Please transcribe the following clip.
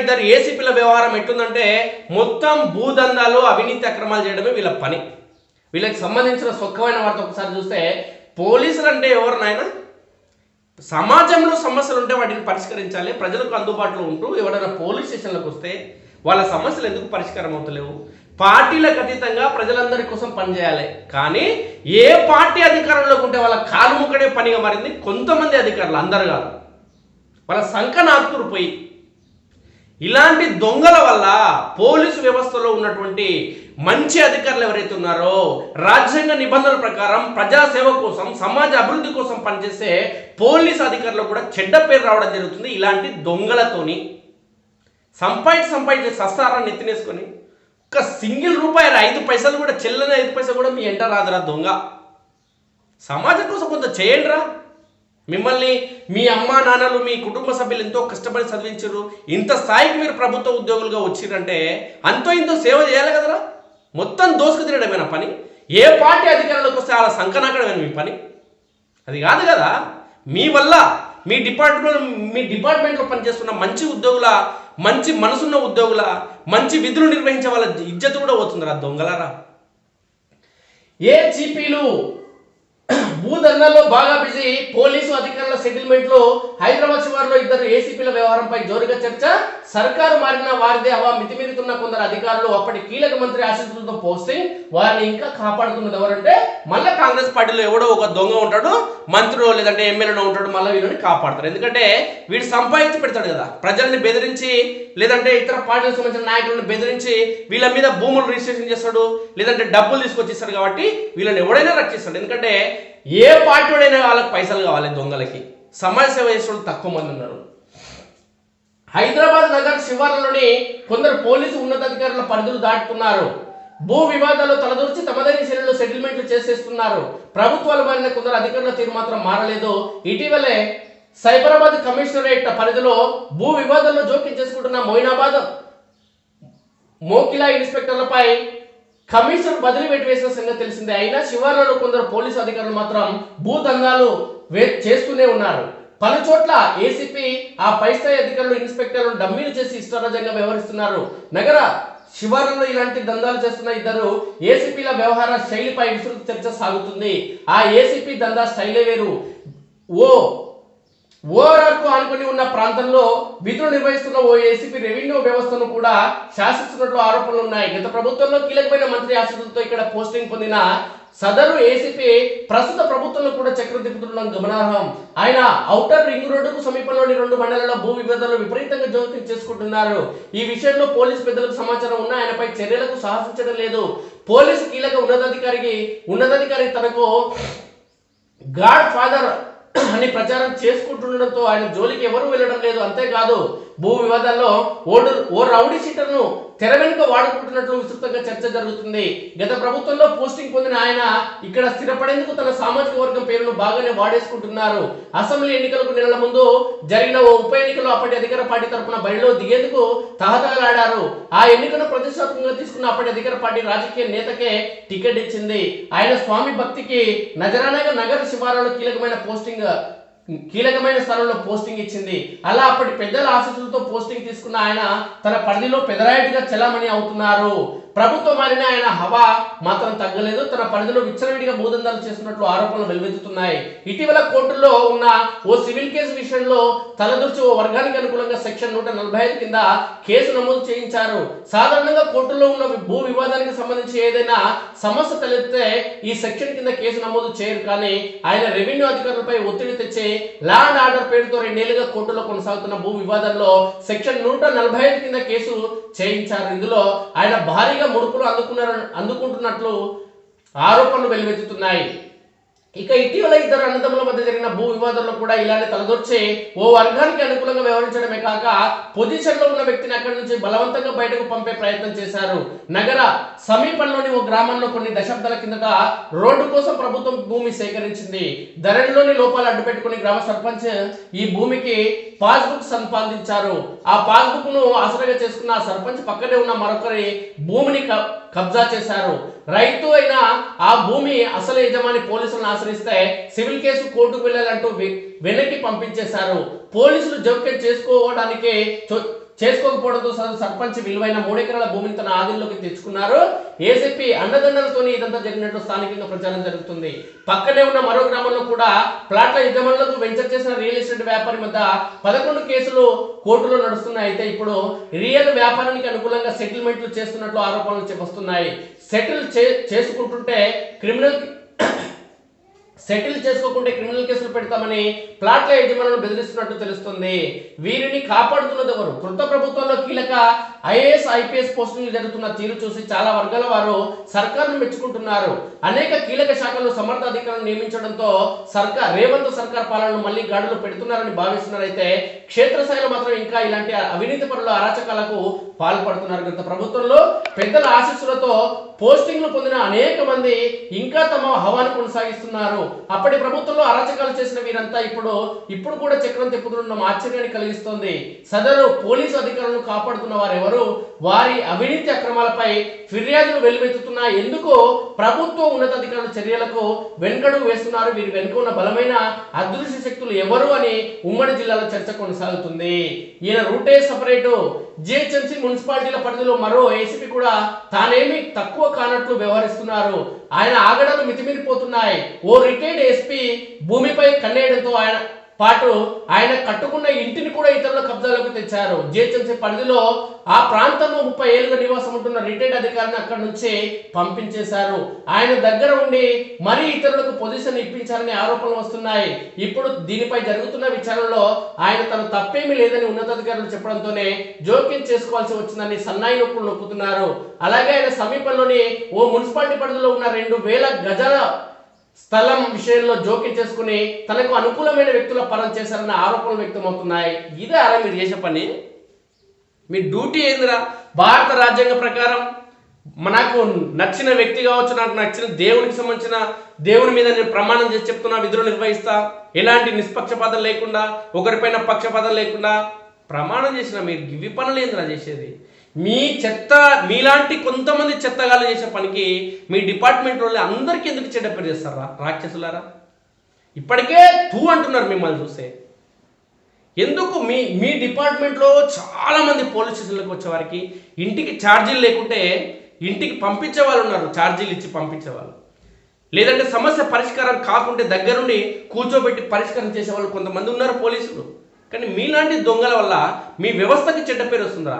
ఇద్దరు ఏసీపీల వ్యవహారం ఎట్టుందంటే మొత్తం భూదందాలు అవినీతి అక్రమాలు చేయడమే వీళ్ళ పని. వీళ్ళకి సంబంధించిన సొక్కమైన వార్త ఒకసారి చూస్తే పోలీసులు అంటే ఎవరు నాయన? సమాజంలో సమస్యలు ఉంటే వాటిని పరిష్కరించాలి ప్రజలకు అందుబాటులో ఉంటూ ఎవరైనా పోలీస్ స్టేషన్లకు వస్తే వాళ్ళ సమస్యలు ఎందుకు పరిష్కారం అవుతలేవు? పార్టీలకు అతీతంగా ప్రజలందరి కోసం పనిచేయాలి. కానీ ఏ పార్టీ అధికారంలోకి ఉంటే వాళ్ళ కాలు ముక్కడే పనిగా మారింది కొంతమంది అధికారులు అందరు కాదు. వాళ్ళ సంఖ నాకుతురు పోయి ఇలాంటి దొంగల వల్ల పోలీసు వ్యవస్థలో ఉన్నటువంటి మంచి అధికారులు ఎవరైతే ఉన్నారో రాజ్యాంగ నిబంధనల ప్రకారం ప్రజాసేవ కోసం సమాజ అభివృద్ధి కోసం పనిచేసే పోలీస్ అధికారులు కూడా చెడ్డ పేరు రావడం జరుగుతుంది. ఇలాంటి దొంగలతోని సంపాదించి సంపాదించి సస్తారాన్ని ఎత్తినేసుకొని ఒక సింగిల్ రూపాయి ఐదు పైసలు కూడా చెల్లని ఐదు పైసలు కూడా మీ ఎంట రాదురా దొంగ. సమాజం కోసం కొంత చేయండిరా. మిమ్మల్ని మీ అమ్మా నాన్నలు మీ కుటుంబ సభ్యులు ఎంతో కష్టపడి చదివించారు. ఇంత స్థాయికి మీరు ప్రభుత్వ ఉద్యోగులుగా వచ్చిరంటే అంతో ఇంతో సేవ చేయాలి కదరా? మొత్తం దోసుకు తినడమేనా పని? ఏ పార్టీ అధికారంలోకి వస్తే అలా సంకనాకడమైన మీ పని? అది కాదు కదా. మీ వల్ల మీ డిపార్ట్మెంట్ మీ డిపార్ట్మెంట్లో పనిచేస్తున్న మంచి ఉద్యోగుల మంచి మనసున్న ఉద్యోగుల మంచి విధులు నిర్వహించే వాళ్ళ ఇజ్జత్ కూడా పోతుందిరా దొంగలరా. ఏ జీపీలు భూదందాల్లో బాగా బిజీ పోలీసు అధికారుల సెటిల్మెంట్లో హైదరాబాద్ శివార్లో ఇద్దరు ఏసీపీల వ్యవహారంపై జోరుగా చర్చ. సర్కారు మారిన వారిదే హవా మితిమీరుతున్న కొందరు అధికారులు అప్పటి కీలక మంత్రి ఆశీస్సులతో పోస్తే వారిని ఇంకా కాపాడుతున్నది ఎవరంటే మళ్ళీ కాంగ్రెస్ పార్టీలో ఎవడో ఒక దొంగ ఉంటాడు మంత్రిలో లేదంటే ఎమ్మెల్యేలో ఉంటాడు మళ్ళీ వీళ్ళని కాపాడతారు ఎందుకంటే వీడు సంపాదించి పెడతాడు కదా. ప్రజల్ని బెదిరించి లేదంటే ఇతర పార్టీలకు సంబంధించిన నాయకులను బెదిరించి వీళ్ళ మీద భూములు రిజిస్ట్రేషన్ చేస్తాడు లేదంటే డబ్బులు తీసుకొచ్చిస్తాడు కాబట్టి వీళ్ళని ఎవడైనా రక్షిస్తాడు. ఎందుకంటే ఏ పార్టీడైనా వాళ్ళకి పైసలు కావాలి దొంగలకి. సమాజ సేవ చేసే తక్కువ మంది ఉన్నారు. హైదరాబాద్ నగర్ శివార్లలోని కొందరు పోలీసు ఉన్నతాధికారుల పరిధులు దాటుతున్నారు భూ వివాదాలు తలదూర్చి తమదైన శైలిలో సెటిల్మెంట్లు చేసేస్తున్నారు. ప్రభుత్వాలు మారిన కొందరు అధికారుల తీరు మాత్రం మారలేదు. ఇటీవలే సైబరాబాద్ కమిషనరేట్ పరిధిలో భూ వివాదాల్లో జోక్యం చేసుకుంటున్న మొయినాబాద్ మోకిలా ఇన్స్పెక్టర్లపై కమిషన్ బదిలీ పెట్టివేసిన సంగతి తెలిసిందే. అయినా శివార్లలో కొందరు పోలీసు అధికారులు మాత్రం భూదందాలు వే చేస్తూనే ఉన్నారు. పలు చోట్ల ఏసీపీ ఆ పై స్థాయి అధికారులు ఇన్స్పెక్టర్లు డమ్మీలు చేసి ఇష్టారాజ్యంగా వ్యవహరిస్తున్నారు. నగర శివారులో ఇలాంటి దందాలు చేస్తున్న ఇద్దరు ఏసీపీల వ్యవహార శైలిపై విస్తృత చర్చ సాగుతుంది. ఆ ఏసీపీ దందా స్టైలే వేరు. ఓ ఓఆర్ఆర్కు ఆనుకొని ఉన్న ప్రాంతంలో విధులు నిర్వహిస్తున్న ఓ ఏసీపీ రెవెన్యూ వ్యవస్థను కూడా శాసిస్తున్నట్లు ఆరోపణలు ఉన్నాయి. గత ప్రభుత్వంలో కీలకమైన మంత్రి ఆశ్రతులతో ఇక్కడ పోస్టింగ్ పొందిన సదరు ఏసీపీ ప్రస్తుత ప్రభుత్వంలో కూడా చక్రం తిప్పుతుండడం గమనార్హం. ఆయన ఔటర్ రింగ్ రోడ్డుకు సమీపంలోని రెండు మండలాల భూ వివాదాలు విపరీతంగా జోక్యం చేసుకుంటున్నారు. ఈ విషయంలో పోలీసు పెద్దలకు సమాచారం ఉన్నా ఆయనపై చర్యలకు సాహసించడం లేదు. పోలీసు కీలక ఉన్నతాధికారికి ఉన్నతాధికారి తనకు గాడ్ ఫాదర్ అని ప్రచారం చేసుకుంటుండడంతో ఆయన జోలికి ఎవరు వెళ్ళడం లేదు. అంతేకాదు భూ వివాదాల్లో ఓడు ఓ రౌడీ షీటర్ను తెర వెనుక వాడుకుంటున్నట్లు విస్తృతంగా చర్చ జరుగుతుంది. గత ప్రభుత్వంలో పోస్టింగ్ పొందిన ఆయన ఇక్కడ స్థిరపడేందుకు తన సామాజిక వర్గం పేరును బాగానే వాడేసుకుంటున్నారు. అసెంబ్లీ ఎన్నికలకు నెలల ముందు జరిగిన ఓ ఉప ఎన్నికలో అప్పటి అధికార పార్టీ తరఫున బరిలో దిగేందుకు తహతహలాడారు. ఆ ఎన్నికను ప్రతిష్టాత్మకంగా తీసుకున్న అప్పటి అధికార పార్టీ రాజకీయ నేతకే టికెట్ ఇచ్చింది. ఆయన స్వామి భక్తికి నజరానగర్ నగర శివారులో కీలకమైన పోస్టింగ్ కీలకమైన స్థలంలో పోస్టింగ్ ఇచ్చింది. అలా అప్పటి పెద్దల ఆశీస్సులతో పోస్టింగ్ తీసుకున్న ఆయన తన పరిధిలో పెదరాయిటిగా చెలామణి అవుతున్నారు. ప్రభుత్వం మారిన ఆయన హవా మాత్రం తగ్గలేదు. తన పరిధిలో విచ్చలవిడిగా భూదందాలు చేస్తున్నట్లు ఆరోపణలు వెలువెత్తుతున్నాయి. ఇటీవల కోర్టులో ఉన్న ఓ సివిల్ కేసు విషయంలో తలదూర్చి ఓ వర్గానికి అనుకూలంగా సెక్షన్ నూట నలభై ఐదు కింద కేసు నమోదు చేయించారు. సాధారణంగా కోర్టులో ఉన్న భూ వివాదానికి సంబంధించి ఏదైనా సమస్య తలెత్తే ఈ సెక్షన్ కింద కేసు నమోదు చేయరు. కానీ ఆయన రెవెన్యూ అధికారులపై ఒత్తిడి తెచ్చి లా అండ్ ఆర్డర్ పేరుతో రెండేళ్ళుగా కోర్టులో కొనసాగుతున్న భూ వివాదంలో సెక్షన్ నూట నలభై ఐదు కింద కేసు చేయించారు. ఇందులో ఆయన భారీగా ముడుపులు అందుకున్నారు అందుకుంటున్నట్లు ఆరోపణలు వెల్లువెత్తుతున్నాయి ఇక ఇటీవల ఇద్దరు అన్నదమ్ముల మధ్య జరిగిన భూ వివాదంలో కూడా ఇలానే తలదొచ్చి ఓ వర్గానికి అనుకూలంగా వ్యవహరించడమే కాక పొజిషన్లో ఉన్న వ్యక్తిని అక్కడి నుంచి బలవంతంగా బయటకు పంపే ప్రయత్నం చేశారు. నగర సమీపంలోని ఓ గ్రామంలో కొన్ని దశాబ్దాల కిందట రోడ్డు కోసం ప్రభుత్వం భూమి సేకరించింది. ధరలోని లోపాలు అడ్డుపెట్టుకుని గ్రామ సర్పంచ్ ఈ భూమికి పాస్బుక్ సంపాదించారు. ఆ పాస్బుక్ను ఆసరాగా చేసుకున్న ఆ సర్పంచ్ పక్కనే ఉన్న మరొకరి భూమిని కబ్జా చేశారు. రైతు అయినా ఆ భూమి అసలు యజమాని పోలీసులను ఆశ్రయిస్తే సివిల్ కేసు కోర్టుకు వెళ్ళాలంటూ వె- వెనక్కి పంపించేశారు. పోలీసులు జోక్యం చేసుకోవడానికి చో- చేసుకోకపోవడంతో సర్పంచ్ విలువైన మూడెకరాల భూమిని తన ఆధీనంలోకి తెచ్చుకున్నారు. ఏసీపీ అండదండలతోనే ఇదంతా జరిగినట్లు స్థానికంగా ప్రచారం జరుగుతుంది. పక్కనే ఉన్న మరో గ్రామంలో కూడా ప్లాట్ల యజమానులకు వెంచర్ చేసిన రియల్ ఎస్టేట్ వ్యాపారి మధ్య పదకొండు కేసులు కోర్టులో నడుస్తున్నాయి. అయితే ఇప్పుడు రియల్ వ్యాపారానికి అనుకూలంగా సెటిల్మెంట్లు చేస్తున్నట్లు ఆరోపణలు వస్తున్నాయి సెటిల్ చే చేసుకుంటుంటే క్రిమినల్ సెటిల్ చేసుకోకుంటే క్రిమినల్ కేసులు పెడతామని ప్లాట్ల యజమానులను బెదిరిస్తున్నట్టు తెలుస్తుంది. వీరిని కాపాడుతున్నది ఎవరు? కృత ప్రభుత్వంలో కీలక ఐఏఎస్ ఐపీఎస్ పోస్టులు జరుగుతున్న తీరు చూసి చాలా వర్గాల వారు సర్కార్ను మెచ్చుకుంటున్నారు. అనేక కీలక శాఖల్లో సమర్థ అధికారులను నియమించడంతో సర్కార్ రేవంత్ సర్కార్ పాలనను మళ్ళీ గాడులు పెడుతున్నారని భావిస్తున్నారైతే క్షేత్రస్థాయిలో మాత్రం ఇంకా ఇలాంటి అవినీతి పనుల అరాచకాలకు పాల్పడుతున్నారు. గత ప్రభుత్వంలో పెద్దల ఆశీస్సులతో పోస్టింగ్లు పొందిన అనేక మంది ఇంకా తమ హవాను కొనసాగిస్తున్నారు. అప్పటి ప్రభుత్వంలో అరాచకాలు చేసిన వీరంతా ఇప్పుడు ఇప్పుడు కూడా చక్రం తిప్పుతుండడం ఆశ్చర్యాన్ని కలిగిస్తోంది. సదరు పోలీసు అధికారులను కాపాడుతున్న వారెవరు? వారి అవినీతి అక్రమాలపై ఫిర్యాదులు వెల్లువెత్తుతున్నా ఎందుకు ప్రభుత్వ ఉన్నతాధికారుల చర్యలకు వెనుకడు వేస్తున్నారు. వీరి వెనుక ఉన్న బలమైన అదృశ్య శక్తులు ఎవరు అని ఉమ్మడి జిల్లాలో చర్చ కొనసాగుతుంది. ఈయన రూటే సపరేటు. జిహెచ్ఎంసీ మున్సిపాలిటీల పరిధిలో మరో ఏసీపీ కూడా తానేమి తక్కువ కానట్లు వ్యవహరిస్తున్నారు. ఆయన ఆగడాలు మితిమీరిపోతున్నాయి. ఓ రిటైర్డ్ ఎస్పీ భూమిపై కన్నేయడంతో ఆయన పాటు ఆయన కట్టుకున్న ఇంటిని కూడా ఇతరుల కబ్జాలోకి తెచ్చారు. జిహెచ్ఎంసీ పరిధిలో ఆ ప్రాంతంలో ముప్పై ఏళ్ళుగా నివాసం ఉంటున్న రిటైర్డ్ అధికారిని అక్కడి నుంచి పంపించేశారు. ఆయన దగ్గర ఉండి మరీ ఇతరులకు పొజిషన్ ఇప్పించారనే ఆరోపణలు వస్తున్నాయి. ఇప్పుడు దీనిపై జరుగుతున్న విచారణలో ఆయన తన తప్పేమీ లేదని ఉన్నతాధికారులు చెప్పడంతోనే జోక్యం చేసుకోవాల్సి వచ్చిందని సన్నాయి నొప్పులు నొక్కుతున్నారు అలాగే ఆయన సమీపంలోని ఓ మున్సిపాలిటీ పరిధిలో ఉన్న రెండు వేల గజాల స్థలం విషయంలో జోక్యం చేసుకుని తనకు అనుకూలమైన వ్యక్తుల పరం చేశారన్న ఆరోపణలు వ్యక్తమవుతున్నాయి. ఇదే అలా మీరు చేసే పని? మీ డ్యూటీ ఏందిరా? భారత రాజ్యాంగ ప్రకారం నాకు నచ్చిన వ్యక్తి కావచ్చు నాకు నచ్చిన దేవునికి సంబంధించిన దేవుని మీద నేను ప్రమాణం చేసి చెప్తున్నా విధులు నిర్వహిస్తా ఎలాంటి నిష్పక్షపాతం లేకుండా ఒకరిపైన పక్షపాతం లేకుండా ప్రమాణం చేసిన మీరు ఇవి పనులు ఏందిరా చేసేది? మీ చెత్త మీలాంటి కొంతమంది చెత్తగాళ్ళు చేసే పనికి మీ డిపార్ట్మెంట్ వాళ్ళు అందరికీ ఎందుకు చెడ్డ పేరు చేస్తారా? రాక్షసులారా? ఇప్పటికే తూ అంటున్నారు మిమ్మల్ని చూస్తే. ఎందుకు మీ మీ డిపార్ట్మెంట్లో చాలామంది పోలీస్ స్టేషన్లకు వచ్చేవారికి ఇంటికి ఛార్జీలు లేకుంటే ఇంటికి పంపించే వాళ్ళు ఉన్నారు ఛార్జీలు ఇచ్చి పంపించే వాళ్ళు. లేదంటే సమస్య పరిష్కారం కాకుంటే దగ్గరుండి కూర్చోబెట్టి పరిష్కారం చేసే వాళ్ళు కొంతమంది ఉన్నారు పోలీసులు. కానీ మీలాంటి దొంగల వల్ల మీ వ్యవస్థకి చెడ్డ పేరు వస్తుందా?